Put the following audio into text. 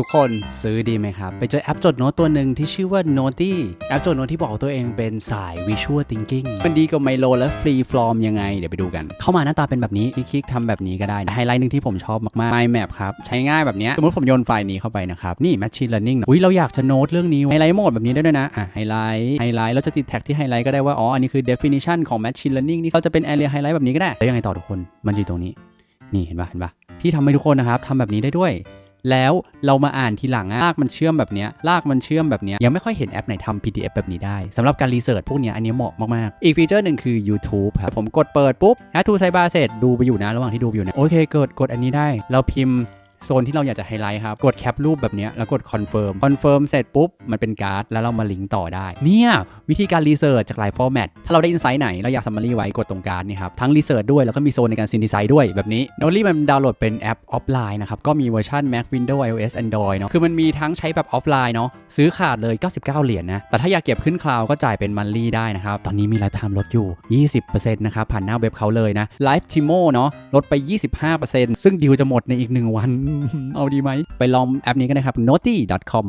ทุกคนซื้อดีไหมครับ ไปเจอแอปจดโน้ตตัวหนึ่งที่ชื่อว่า Noti แอปจดโน้ตที่บอกตัวเองเป็นสาย Visual Thinking มันดีกับไมโลและฟรีฟลอมยังไง เดี๋ยวไปดูกัน เข้ามาหน้าตาเป็นแบบนี้ คลิกๆทำแบบนี้ก็ได้ ไฮไลท์หนึ่งที่ผมชอบมากๆ Mind Map ครับ ใช้ง่ายแบบนี้ สมมติผมโยนไฟล์นี้เข้าไปนะครับ นี่ Machine Learning อุ้ยเราอยากจะโน้ตเรื่องนี้ไฮไลท์โหมดแบบนี้ได้ด้วยนะอะไฮไลท์ไฮไลท์เราจะติดแท็กที่ไฮไลท์ก็ได้ว่าอ๋ออันนี้คือ definition ของ Machine Learning นี่เขาจะเป็น area highlight แบบนี้ก็ได้แล้วยังไงต่อทุกคนมันอยู่ตรงนี้ นี่เห็นปะเห็นปะที่ทำให้ทุกคนนะครับทำแบบนี้ได้ด้วย แล้วเรามาอ่านทีหลังอะลากมันเชื่อมแบบนี้ลากมันเชื่อมแบบนี้ยังไม่ค่อยเห็นแอปไหนทำ PDF แบบนี้ได้สำหรับการรีเสิร์ชพวกนี้อันนี้เหมาะมากๆ อีกฟีเจอร์หนึ่งคือ YouTube ครับผมกดเปิดปุ๊บแอทูไซบาเสร็จดูไปอยู่นะระหว่างที่ดูอยู่เนี่ยโอเคเกิดกดอันนี้ได้ เราพิมพ์ โซนที่เราอยากจะไฮไลท์ครับ กดแคปรูปแบบนี้แล้วกดคอนเฟิร์มคอนเฟิร์มเสร็จปุ๊บ มันเป็นการ์ด แล้วเรามาลิงก์ต่อได้ เนี่ย วิธีการรีเสิร์ชจากหลายฟอร์แมตถ้าเราได้อินไซต์ไหน เราอยากซัมมารีไว้กดตรงการ์ดนี่ครับ ทั้งรีเสิร์ชด้วยแล้วก็มีโซนในการซินดิไซด์ด้วยแบบนี้โนลี่มันดาวน์โหลดเป็นแอปออฟไลน์นะครับก็มีเวอร์ชัน Mac Windows iOS Android เนาะคือมันมีทั้งใช้แบบออฟไลน์เนาะซื้อขาดเลย 99 เหรียญนะแต่ถ้าอยากเก็บขึ้นคลาวก็จ่ายเป็นมันลี่ได้นะครับตอนนี้มีราคาลดอยู่ 20%นะครับผ่านหน้าเว็บเขาเลยนะ Live Timo เนาะลดไป 25%ซึ่งดีลจะหมดในอีก 1 วันเอาดีไหม ไปลองแอปนี้กันนะครับ noti.com